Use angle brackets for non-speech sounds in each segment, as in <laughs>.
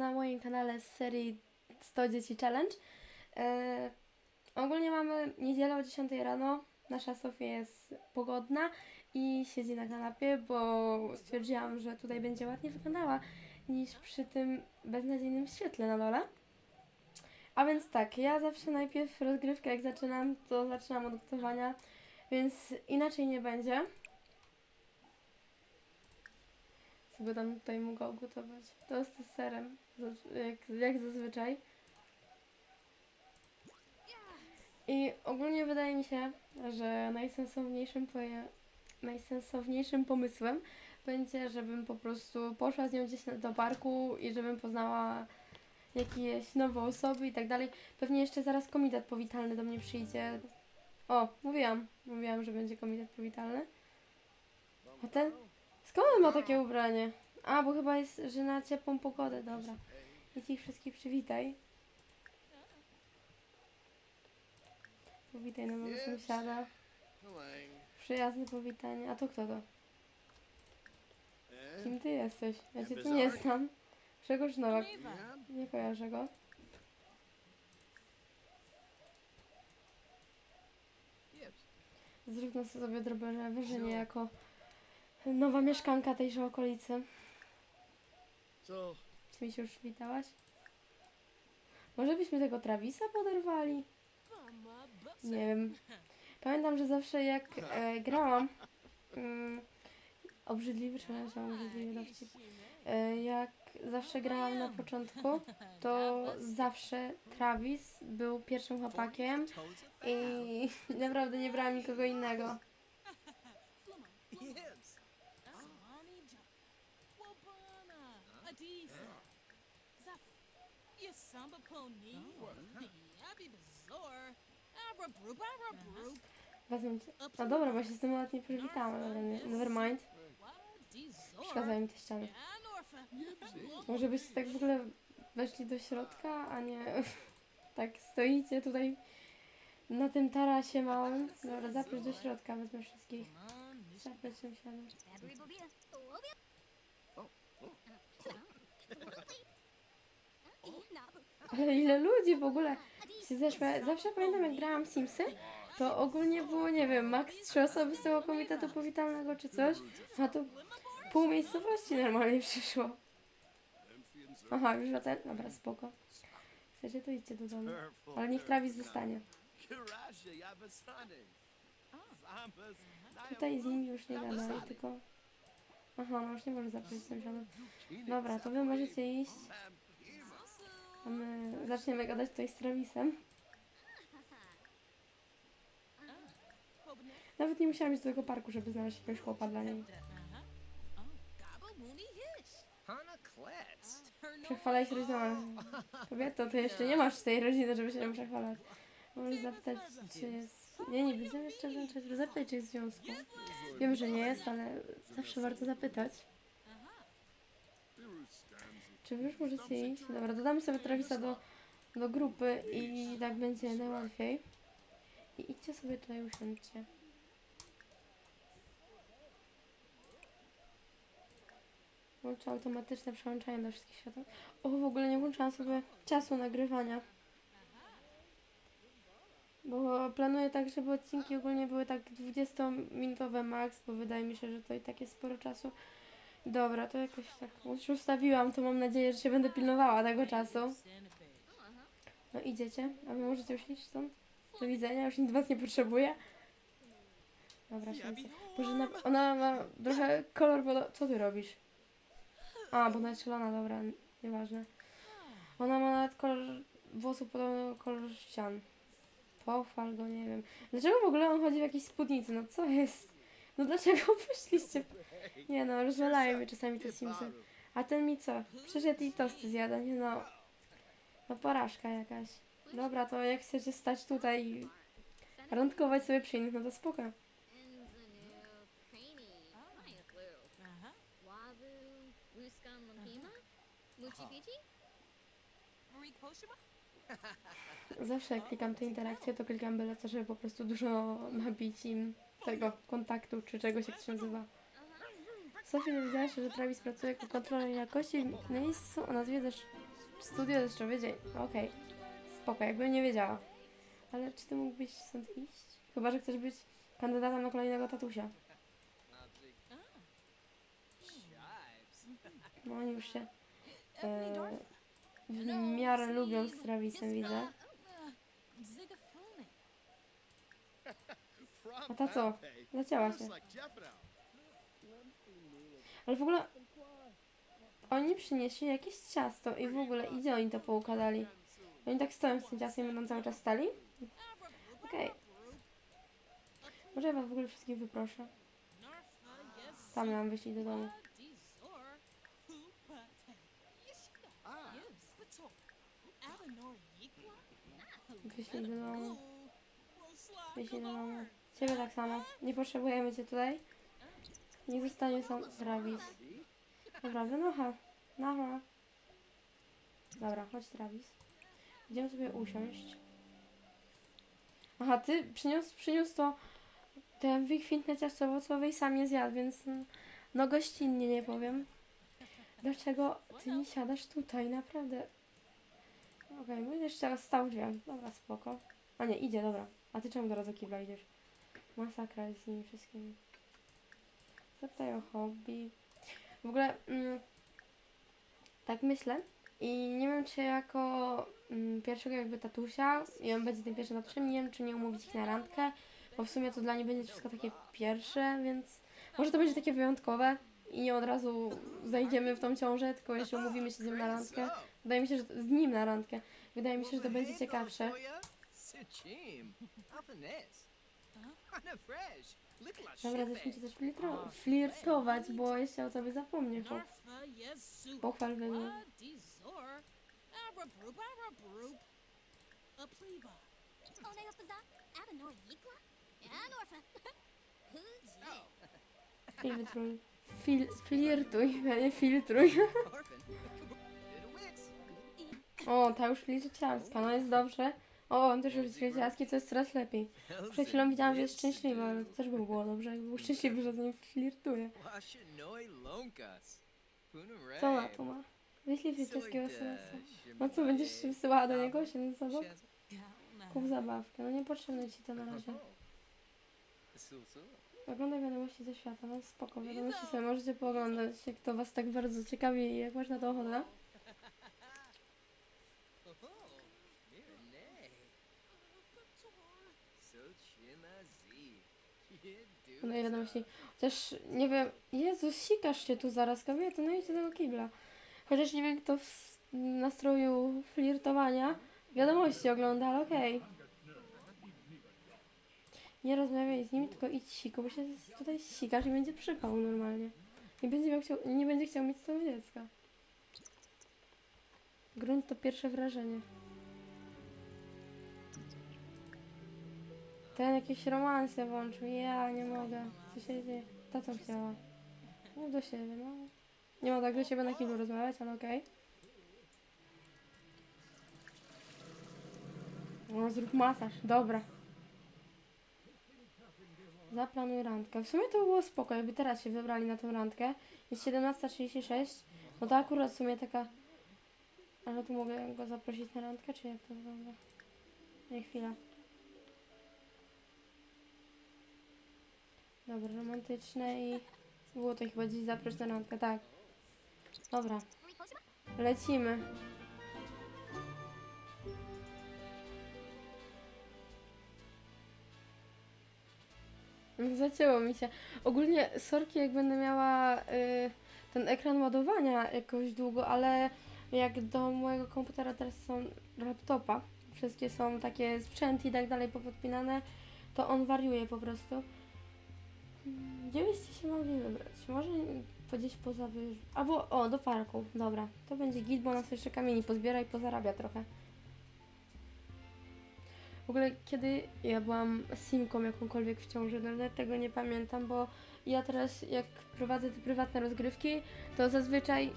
na moim kanale z serii 100 Dzieci Challenge. E, ogólnie mamy niedzielę o 10 rano. Nasza Sofia jest pogodna i siedzi na kanapie, bo stwierdziłam, że tutaj będzie ładnie wyglądała niż przy tym beznadziejnym świetle na dole. A więc tak, ja zawsze najpierw rozgrywkę jak zaczynam, to zaczynam od gotowania, więc inaczej nie będzie. sobie tam tutaj mogła gotować. Tosty z serem, jak, jak zazwyczaj. I ogólnie wydaje mi się, że najsensowniejszym, najsensowniejszym pomysłem będzie, żebym po prostu poszła z nią gdzieś do parku i żebym poznała jakieś nowe osoby i tak dalej. Pewnie jeszcze zaraz komitet powitalny do mnie przyjdzie. O, mówiłam, mówiłam, że będzie komitet powitalny. A ten, Skąd on ma takie ubranie? A, bo chyba jest, że na ciepłą pogodę, dobra. Idź ich wszystkich przywitaj. Powitaj nowego sąsiada. Przyjazne powitanie. A to kto to? Kim ty jesteś? Ja cię tu nie znam. Grzegorz Nowak. Nie kojarzę go. Yes. Zrób na sobie drobne wrażenie jako nowa mieszkanka tejże okolicy. So, Czy mi się już witałaś? Może byśmy tego Travisa poderwali? Nie wiem. Pamiętam, że zawsze jak e, grałam. Mm, obrzydliwy, przepraszam, obrzydliwy dowcip. E, jak zawsze grałam na początku, to zawsze Travis był pierwszym chłopakiem i <laughs> naprawdę nie brałam nikogo innego. Wezmę cię. No dobra, bo się z tym nawet nie przywitałam. Dobra, nie- never mind. Przeszkadzają mi te ściany. Może byście tak w ogóle weszli do środka, a nie tak stoicie tutaj na tym tarasie małym. Dobra, zaproś do środka, wezmę wszystkich. Zaproś się siadać. Ale ile ludzi w ogóle się zeszło. Zawsze pamiętam jak grałam Simsy, to ogólnie było, nie wiem, maks trzy osoby z tego komitetu powitalnego czy coś, a tu pół miejscowości normalnie przyszło. Aha, już wracam? Dobra, spoko. Chcecie, to idźcie do domu. Ale niech Travis zostanie. Tutaj z nimi już nie gadaj, tylko... Aha, no już nie może zaprosić sąsiadów. Dobra, to wy możecie iść, a my zaczniemy gadać tutaj z Travisem. Nawet nie musiałam iść do tego parku, żeby znaleźć jakiegoś chłopa dla niej. Przechwalaj się rodziną. Kobieto, ty jeszcze nie masz tej rodziny, żeby się nią przechwalać. Możesz zapytać, czy jest... Nie, nie będziemy jeszcze wręczać. Zapytaj, czy jest w związku. Wiem, że nie jest, ale zawsze warto zapytać. Czy wy już możecie iść? Dobra, dodamy sobie Travisa do, do grupy i tak będzie najłatwiej. I idźcie sobie tutaj, usiądźcie. Włączę automatyczne przełączanie do wszystkich światów. O, w ogóle nie włączyłam sobie czasu nagrywania. Bo planuję tak, żeby odcinki ogólnie były tak 20-minutowe max, bo wydaje mi się, że to i tak jest sporo czasu. Dobra, to jakoś tak już ustawiłam, to mam nadzieję, że się będę pilnowała tego czasu. No idziecie, a wy możecie już iść stąd? Do widzenia, już nic was nie potrzebuję. Dobra, siądźcie. Boże, na, ona ma trochę kolor podo- Co ty robisz? A, bo ona jest szalona, dobra, nieważne. Ona ma nawet kolor włosów podobno do kolor ścian. Pochwal go, nie wiem. Dlaczego w ogóle on chodzi w jakiejś spódnicy? No co jest? No dlaczego <laughs> poszliście? Nie no, rozwalają mnie czasami te Simsy. A ten mi co? Przyszedł i tosty zjada, nie no. No porażka jakaś. Dobra, to jak chcecie stać tutaj i randkować sobie przy innych, no to spoko. Zawsze jak klikam te interakcje, to klikam byle co, żeby po prostu dużo nabić im tego kontaktu, czy czegoś jak to się nazywa. Sofia dowiedziała się, że Travis pracuje jako kontroler jakości w miejscu o nazwie też Studio deszczowy dzień. Okej. Spoko, jakbym nie wiedziała. Ale czy ty mógłbyś stąd iść? Chyba, że chcesz być kandydatem na kolejnego tatusia. No oni już się e, w miarę lubią z Travisem, widzę. A ta co? Zacięła się. Ale w ogóle oni przynieśli jakieś ciasto i w ogóle i gdzie oni to poukładali? Oni tak stoją z tym ciastem i będą cały czas stali? Okej. Może ja was w ogóle wszystkich wyproszę. Tam miałam wyjść do domu. Wyślij do domu. Wyślij do domu. Ciebie tak samo. Nie potrzebujemy cię tutaj. Niech zostanie sam Travis. Dobra, wynocha. Nacha. Dobra, chodź Travis. Idziemy sobie usiąść. Aha, ty przyniósł, przyniósł to te wykwintne ciasto owocowe i sam je zjadł, więc no gościnnie nie powiem. Dlaczego ty nie siadasz tutaj? Naprawdę. Okej, okay, będziesz teraz stał w. Dobra, spoko. A nie, idzie, dobra. A ty czemu teraz do kibla idziesz? Masakra z nimi wszystkimi. Zapytaj o hobby. W ogóle, mm, tak myślę. I nie wiem, czy jako mm, pierwszego jakby tatusia, i on będzie tym pierwszym tatusiem, nie wiem, czy nie umówić ich na randkę, bo w sumie to dla nich będzie wszystko takie pierwsze, więc może to będzie takie wyjątkowe i nie od razu zajdziemy w tą ciążę, tylko jeszcze umówimy się z nim na randkę. Wydaje mi się, że z nim na randkę. Wydaje mi się, że to będzie ciekawsze. Dobra, zacznijcie też flirtro- flirtować, bo jeszcze o sobie zapomnę. Chłop. Pochwal wygląd. <laughs> Filtruj. Fil flirtuj, a nie filtruj. <laughs> O, ta już liczycielska, no jest dobrze. O, on też już liczycielski, co jest coraz lepiej. Przed chwilą widziałam, że jest szczęśliwy, ale to też by było dobrze, jakby był szczęśliwy, że z nim flirtuje. Co ma, to ma? Wyślij wszystkiego SMS-a. No co, będziesz się wysyłała do niego, siedząc z obok? Kup zabawkę, no niepotrzebne ci to na razie. Oglądaj wiadomości ze świata, no spoko, wiadomości sobie możecie pooglądać, jak to was tak bardzo ciekawi i jak masz na to ochotę. Oglądaj wiadomości. Chociaż nie wiem, Jezus, sikasz się tu zaraz, kobiety, no idź do tego kibla. Chociaż nie wiem, kto w nastroju flirtowania wiadomości ogląda, ale okej. Nie rozmawiaj z nimi, tylko idź siku, bo się tutaj sikasz i będzie przypał normalnie. Nie będzie, miał chciał, nie będzie chciał mieć z tobą dziecka. Grunt to pierwsze wrażenie. Ten jakieś romanse włączył, ja nie mogę. Co się dzieje? Ta co chciała? No do siebie, no. Nie ma tak do siebie na kiblu rozmawiać, ale okej. No zrób masaż, dobra. Zaplanuj randkę. W sumie to było spoko, jakby teraz się wybrali na tą randkę. Jest 17.36. No to akurat w sumie taka... Ale tu mogę go zaprosić na randkę, czy jak to wygląda? Nie, chwila. Dobra, romantyczne i... Było to chyba dziś zaproś na randkę, tak. Dobra, lecimy. Zacięło mi się. Ogólnie sorki jak będę miała y, ten ekran ładowania jakoś długo, ale jak do mojego komputera teraz są laptopa, wszystkie są takie sprzęty i tak dalej popodpinane, to on wariuje po prostu. Gdzie byście się mogli wybrać? Może gdzieś poza wyż... Albo, o, do parku. Dobra, to będzie git, bo nas jeszcze kamieni pozbiera i pozarabia trochę. W ogóle, kiedy ja byłam simką jakąkolwiek w ciąży, no nawet tego nie pamiętam, bo ja teraz, jak prowadzę te prywatne rozgrywki, to zazwyczaj...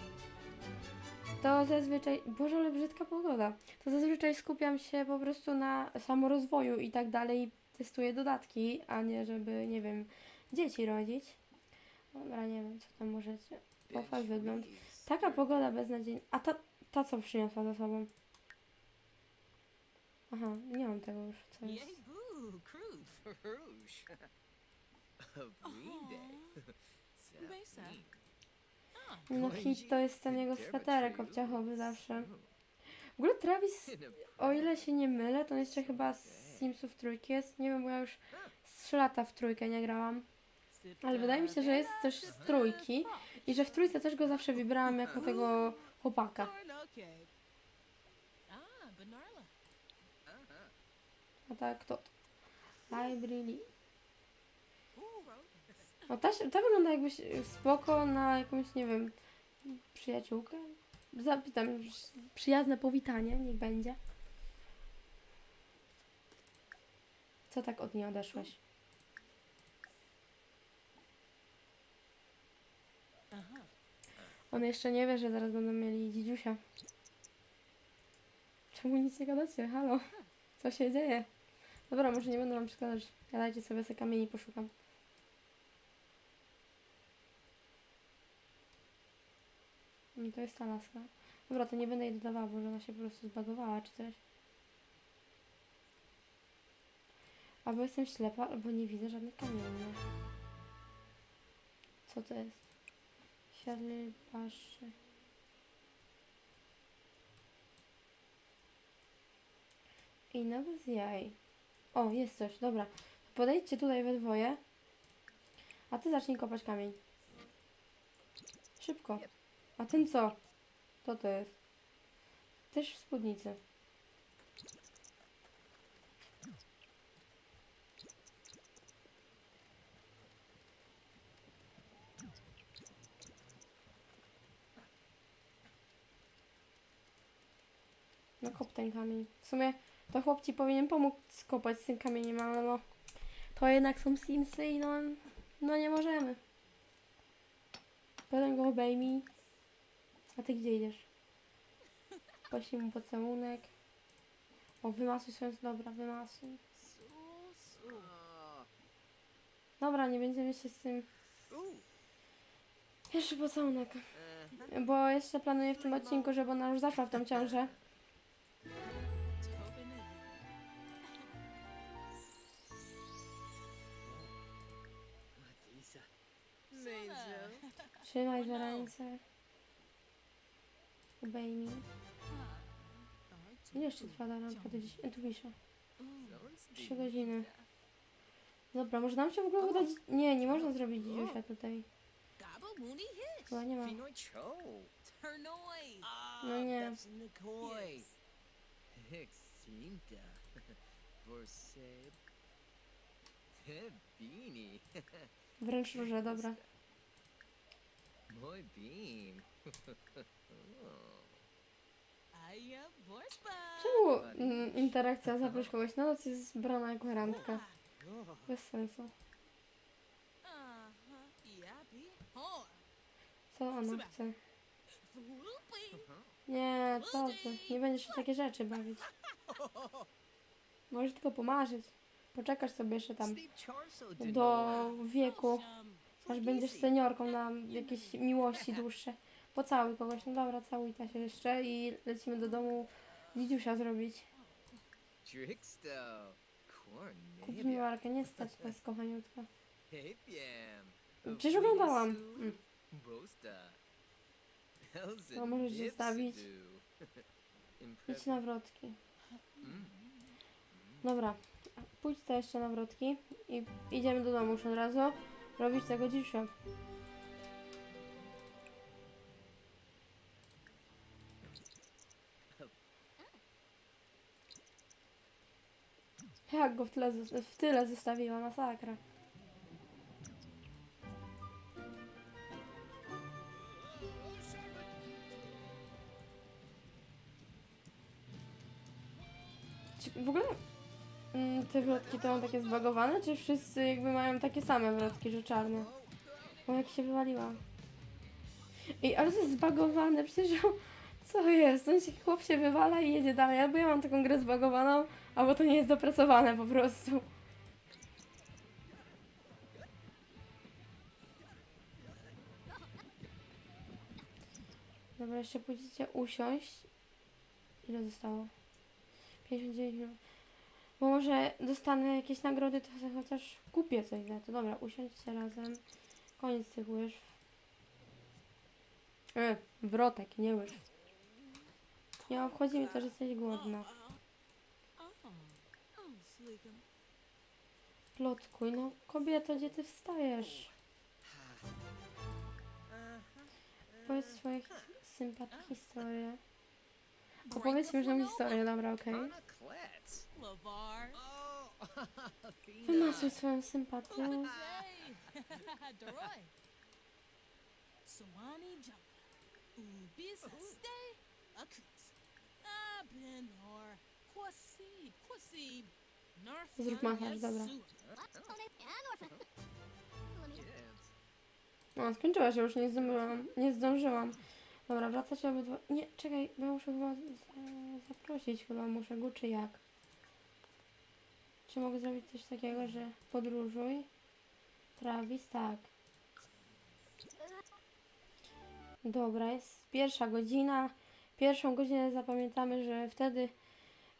To zazwyczaj... Boże, ale brzydka pogoda. To zazwyczaj skupiam się po prostu na samorozwoju i tak dalej. Testuję dodatki, a nie żeby, nie wiem, dzieci rodzić. Dobra, nie wiem, co tam możecie. Pochwal wygląd. Taka pogoda beznadziejna. A ta, ta, co przyniosła ze sobą. Aha, nie mam tego już, co jest. Yay, boo, crew, farouche. <laughs> A green day. <laughs> Besa. No hit to jest ten jego sweterek obciachowy zawsze. W ogóle Travis, <laughs> o ile się nie mylę, to on jeszcze chyba z Simsów trójki jest. Nie wiem, bo ja już z 3 lata w trójkę nie grałam. Ale wydaje mi się, że jest też z trójki i że w trójce też go zawsze wybrałam jako tego chłopaka. A tak, to? Library. O, ta, ta wygląda jakbyś spoko na jakąś, nie wiem, przyjaciółkę. Zapytam, przyjazne powitanie, niech będzie. Co tak od niej odeszłeś? Aha. On jeszcze nie wie, że zaraz będą mieli dzidziusia. Czemu nic nie gadacie? Halo? Co się dzieje? Dobra, może nie będę wam przeszkadzać. Gadajcie sobie, sobie kamieni poszukam. No to jest ta laska. Dobra, to nie będę jej dodawała, bo ona się po prostu zbagowała czy coś. Albo jestem ślepa, albo nie widzę żadnych kamieni. Co to jest? Siadly paszy. I nawet z jaj. O, jest coś, dobra. Podejdźcie tutaj we dwoje. A ty zacznij kopać kamień. Szybko. A ten co? Co to jest? Też w spódnicy. No kop ten kamień. W sumie to chłop ci powinien pomóc skopać z tym kamieniem, ale no to jednak są Simsy i no, no nie możemy. Potem go obejmij. A ty gdzie idziesz? Poślij mu pocałunek. O, wymasuj swoją... Dobra, wymasuj. Dobra, nie będziemy się z tym... Pierwszy pocałunek. Bo jeszcze planuję w tym odcinku, żeby ona już zaszła w tą ciążę. Amazing. Trzymaj za ręce. Obejmij. Ile jeszcze trwa ta randka? To dziś... Tu pisze. Trzy godziny. Dobra, może nam się w ogóle udać... Nie, nie można zrobić dziusia tutaj. Gabo Mooney hit. Chyba nie ma. Ah, No nie. <laughs> <laughs> <laughs> Wręcz róże, dobra. Muy bien. I <laughs> am Borspa. Czemu mm, interakcja zaproś kogoś na noc jest brana jako randka? Bez sensu. Co ona chce? Nie, co ty? Nie będziesz się w takie rzeczy bawić. Możesz tylko pomarzyć. Poczekasz sobie jeszcze tam do wieku, aż będziesz seniorką na jakieś miłości dłuższe. Pocałuj kogoś. No dobra, całuj ta się jeszcze i lecimy do domu dzidziusia zrobić. Kup mi markę, nie stać nas, kochaniutka. Biam. Przecież oglądałam. Mm. Bosta. No, możesz zostawić. <laughs> Idź na wrotki. Mm. Dobra, pójdź to jeszcze na wrotki i idziemy do domu już od razu robić tego dziusia. Jak go w tyle, w tyle zostawiła, masakra. Te wrotki to są takie zbagowane, czy wszyscy jakby mają takie same wrotki, że czarne? O, jak się wywaliła. Ej, ale to jest zbagowane, przecież co jest? On się, chłop się wywala i jedzie dalej. Albo ja mam taką grę zbagowaną, albo to nie jest dopracowane po prostu. Dobra, jeszcze pójdziecie usiąść. Ile zostało? 59 minut. Bo może dostanę jakieś nagrody, to chociaż kupię coś za to. Dobra, usiądźcie razem. Koniec tych łyżw. E, wrotek, nie łyżw. Nie obchodzi mnie to, że jesteś głodna. Plotkuj, no kobieto, gdzie ty wstajesz? Powiedz swoje hi- sympat historię. Opowiedz mi że historię, dobra, okej. Anna Lavar. Oh, <laughs> swoją sympatię. Sawani <laughs> jump. Ubis stay. Akut. Abin or Quasib. Quasib. North. Zrób masaż, dobra. No, skończyła się już, nie zdążyłam. Nie zdążyłam. Dobra, wracać obydwa. Nie, czekaj, bo ja muszę chyba za- zaprosić chyba muszę go, czy jak? Czy mogę zrobić coś takiego, że podróżuj? Travis, tak. Dobra, jest pierwsza godzina. Pierwszą godzinę zapamiętamy, że wtedy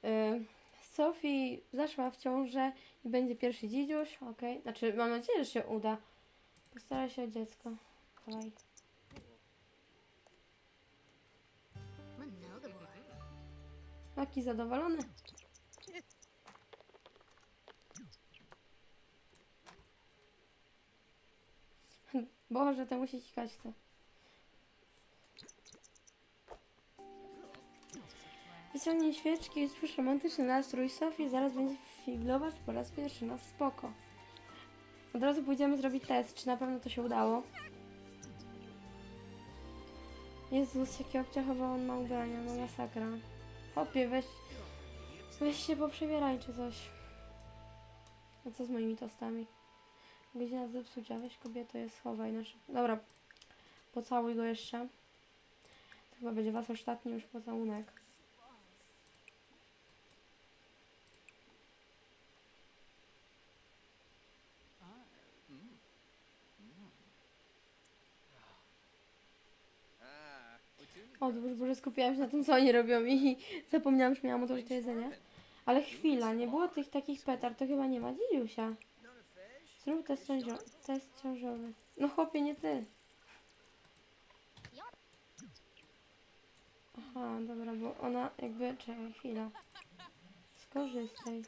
y, Sophie zaszła w ciążę i będzie pierwszy dzidziuś, okej? Znaczy, mam nadzieję, że się uda. Postaraj się o dziecko. Dawaj. Taki zadowolony. Boże, to musi cikać to. Wyciągnij świeczki i stwórz romantyczny nastrój. Sofii zaraz będzie figlować po raz pierwszy. No spoko. Od razu pójdziemy zrobić test, czy na pewno to się udało. Jezus, jakie obciachowe on ma ubrania, no masakra. Hopie, weź, weź się poprzebieraj czy coś. A co z moimi tostami? Godzina zepsucia, weź kobieto je schowaj na szybko. Dobra, pocałuj go jeszcze. To chyba będzie was ostatni już pocałunek. Ah, Petunia. Odwróć, bo że skupiałam się na tym, co oni robią i <laughs> zapomniałam, że miałam otworzyć to jedzenie. Ale chwila, nie było tych takich petard, to chyba nie ma dzidziusia. Zrób test, ciążo test ciążowy. No chłopie, nie ty. Aha, dobra, bo ona jakby... Czekaj, chwila. Skorzystaj.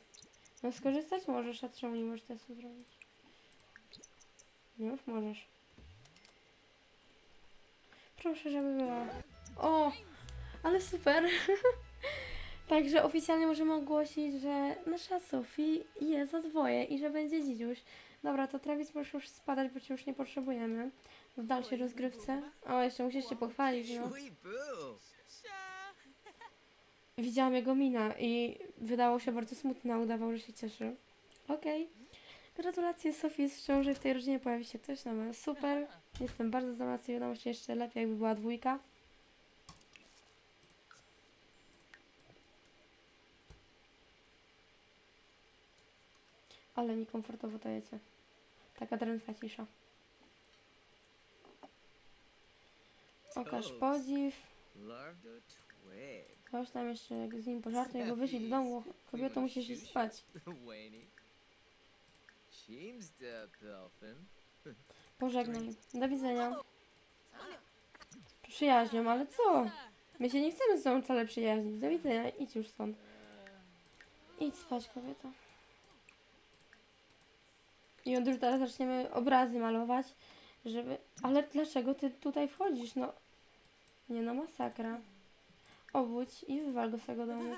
No skorzystać możesz, a czemu nie możesz testu zrobić? Już możesz. Proszę, żeby była. O! Ale super! <laughs> Także oficjalnie możemy ogłosić, że nasza Sofii jest za dwoje i że będzie dzidziuś. Dobra, to Travis możesz już spadać, bo cię już nie potrzebujemy w dalszej rozgrywce. O, jeszcze musisz się pochwalić, no. Widziałam jego mina i wydało się bardzo smutna, udawał, że się cieszy. Okej. Gratulacje Sofii jest w ciąży, w tej rodzinie pojawi się ktoś nowy. Super. Jestem bardzo zadowolona z tej wiadomości, jeszcze lepiej jakby była dwójka. Ale niekomfortowo to jecie. Taka drętwa cisza. Okaż podziw. Ktoś tam jeszcze z nim pożartuje, go wyślij do domu. Kobieto, musisz iść spać. <laughs> <laughs> Pożegnaj. Do widzenia. Przyjaźnią, ale co? My się nie chcemy z tobą wcale przyjaźnić. Do widzenia. Idź już stąd. Idź spać, kobieto. I od już teraz zaczniemy obrazy malować, żeby... Ale dlaczego ty tutaj wchodzisz? No... Nie no, masakra. Obudź i wywal go z tego domu.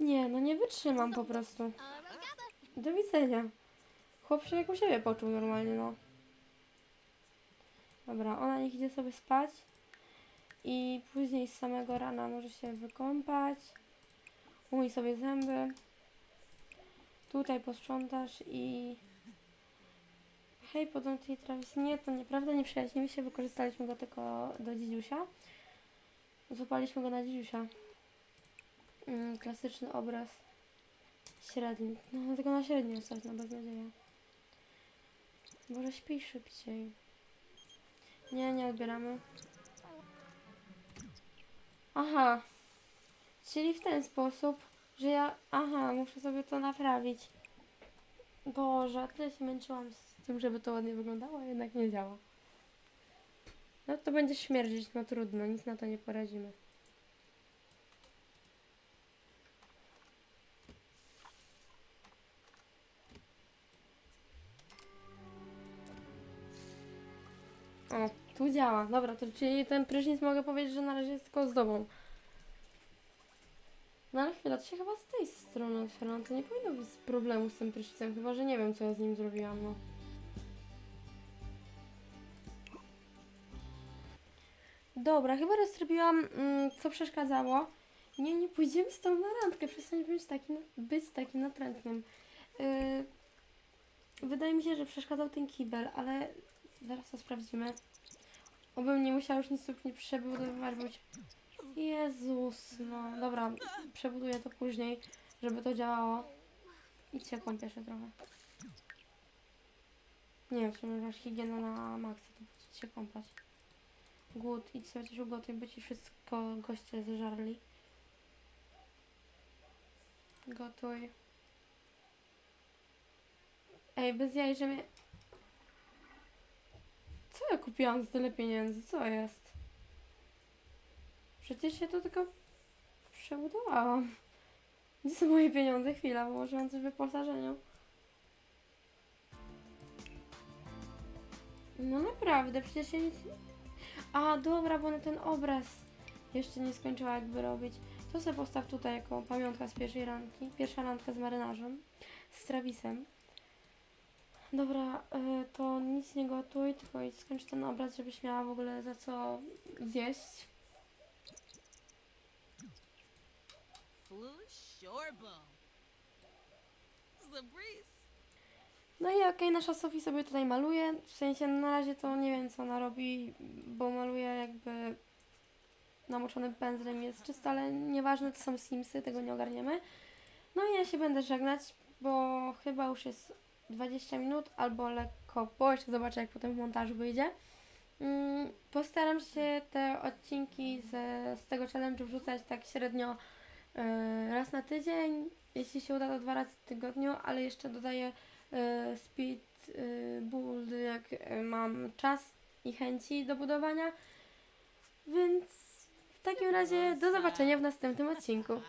Nie, no nie wytrzymam po prostu. Do widzenia. Chłop się jak u siebie poczuł normalnie, no. Dobra, ona niech idzie sobie spać. I później z samego rana może się wykąpać. Umyj sobie zęby. Tutaj posprzątasz i... Hej, podam tej Travis. Nie, to nieprawda, nie przyjaźnimy się. Wykorzystaliśmy go tylko do dzidziusia. Złapaliśmy go na dzidziusia. Mm, klasyczny obraz. Średni. No, tylko na średni stać na beznadzieję. Może śpij szybciej. Nie, nie odbieramy. Aha. Czyli w ten sposób, że ja... Aha, muszę sobie to naprawić. Boże, tyle się męczyłam z tym, żeby to ładnie wyglądało, a jednak nie działa. No to będzie śmierdzić, no trudno, nic na to nie poradzimy. O, tu działa. Dobra, to czyli ten prysznic mogę powiedzieć, że na razie jest tylko z dobą. No ale chwila, to się chyba z tej strony otwiera. To nie powinno być problemu z tym prysznicem, chyba że nie wiem, co ja z nim zrobiłam, no. Dobra, chyba rozrobiłam, mm, co przeszkadzało. Nie, nie pójdziemy z tą na randkę, przestań być taki, być takim natrętnym. Yy, wydaje mi się, że przeszkadzał ten kibel, ale zaraz to sprawdzimy. Obym nie musiała już nic tu nie przebudowywać, bo... Jezus, no dobra, przebuduję to później, żeby to działało. Idźcie kąpię się trochę. Nie wiem, czy masz higienę na maksa, to idź się kąpać. Głód, idź sobie coś ugotuj, by ci wszystko goście zżarli. Gotuj. Ej, bez jaj, że mnie... Co ja kupiłam za tyle pieniędzy? Co jest? Przecież się to tylko przebudowałam. Gdzie są moje pieniądze? Chwila, wyłożyłam coś w wyposażeniu. No naprawdę, przecież ja nic... A, dobra, bo na ten obraz jeszcze nie skończyła jakby robić. To sobie postaw tutaj jako pamiątka z pierwszej randki. Pierwsza randka z marynarzem. Z Travisem. Dobra, y, to nic nie gotuj, tylko skończ ten obraz, żebyś miała w ogóle za co zjeść. No i okej, nasza Sofie sobie tutaj maluje. W sensie na razie to nie wiem co ona robi, bo maluje jakby namoczonym pędzlem jest czysto, ale nieważne, to są Simsy, tego nie ogarniemy. No i ja się będę żegnać, bo chyba już jest 20 minut albo lekko po, jeszcze zobaczę jak potem w montażu wyjdzie. Mm, Postaram się te odcinki z, z tego challenge wrzucać tak średnio raz na tydzień. Jeśli się uda, to dwa razy w tygodniu, ale jeszcze dodaję e, speed e, build, jak e, mam czas i chęci do budowania. Więc w takim razie do zobaczenia w następnym odcinku.